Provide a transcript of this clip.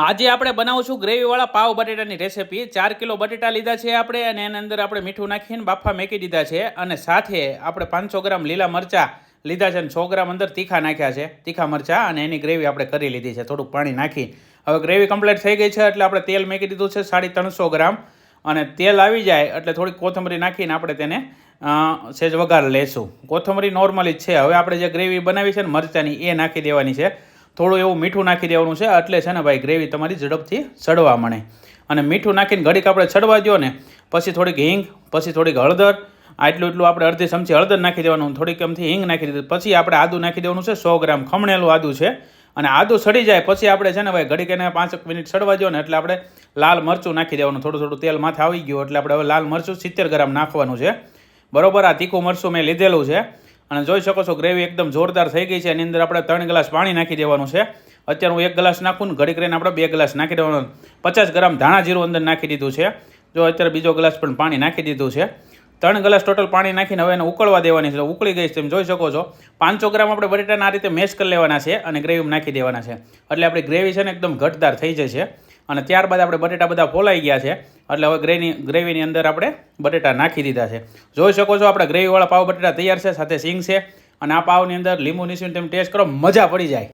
આજે આપણે બનાવશું ગ્રેવીવાળા પાવ બટેટાની રેસીપી. ચાર કિલો બટેટા લીધા છે આપણે અને એની અંદર આપણે મીઠું નાખીને બાફા મેકી દીધા છે અને સાથે આપણે પાંચસો ગ્રામ લીલા મરચાં લીધા છે અને સો ગ્રામ અંદર તીખા નાખ્યા છે. તીખા મરચાં અને એની ગ્રેવી આપણે કરી લીધી છે. થોડુંક પાણી નાખી. હવે ગ્રેવી કમ્પ્લીટ થઈ ગઈ છે એટલે આપણે તેલ મેકી દીધું છે સાડી ત્રણસો ગ્રામ. અને તેલ આવી જાય એટલે થોડીક કોથમરી નાખીને આપણે તેને સેજ વઘાર લેશું. કોથમરી નોર્મલી જ છે. હવે આપણે જે ગ્રેવી બનાવી છે ને મરચાંની, એ નાખી દેવાની છે. થોડું એવું મીઠું નાખી દેવાનું છે. એટલે છે ને ભાઈ ગ્રેવી તમારી ઝડપથી ચડવા મળે. અને મીઠું નાખીને ઘડીક આપણે ચડવા દો ને, પછી થોડીક હિંગ, પછી થોડીક હળદર. આટલું એટલું આપણે અડધી ચમચી હળદર નાખી દેવાનું, થોડીક એમથી હિંગ નાખી દીધું. પછી આપણે આદું નાખી દેવાનું છે, સો ગ્રામ ખમણેલું આદું છે. અને આદું સડી જાય, પછી આપણે છે ને ભાઈ ઘડીક એને પાંચક મિનિટ સડવા દો ને, એટલે આપણે લાલ મરચું નાખી દેવાનું. થોડું થોડું તેલ માથે આવી ગયું, એટલે આપણે હવે લાલ મરચું સિત્તેર ગ્રામ નાખવાનું છે. બરોબર, આ તીખું મરચું મેં લીધેલું છે. અને જોઈ શકો છો ગ્રેવી એકદમ જોરદાર થઈ ગઈ છે. એની અંદર આપણે ત્રણ ગ્લાસ પાણી નાખી દેવાનું છે. અત્યારે હું એક ગ્લાસ નાખું ને ઘડીક રહીને આપણે બે ગ્લાસ નાખી દેવાનું. પચાસ ગ્રામ ધાણા જીરું અંદર નાખી દીધું છે. જો અત્યારે બીજો ગ્લાસ પણ પાણી નાખી દીધું છે. ત્રણ ગ્લાસ ટોટલ પાણી નાખીને હવે એને ઉકળવા દેવાની છે. ઉકળી ગઈ છે તમે જોઈ શકો છો. પાંચસો ગ્રામ આપણે બટેટાને આ રીતે મેશ કરી લેવાના છે અને ગ્રેવીમાં નાખી દેવાના છે. એટલે આપણી ગ્રેવી છે ને એકદમ ઘટદાર થઈ જશે. અને ત્યારબાદ આપણે બટેટા બધા ફોલાઈ ગયા છે. એટલે હવે ગ્રેવી ગ્રેવીની અંદર આપણે બટેટા નાખી દીધા છે. જોઈ શકો છો આપણે ગ્રેવીવાળા પાવ બટેટા તૈયાર છે, સાથે સિંગ છે. અને આ પાવની અંદર લીંબુ નીસીને તમે ટેસ્ટ કરો, મજા પડી જાય.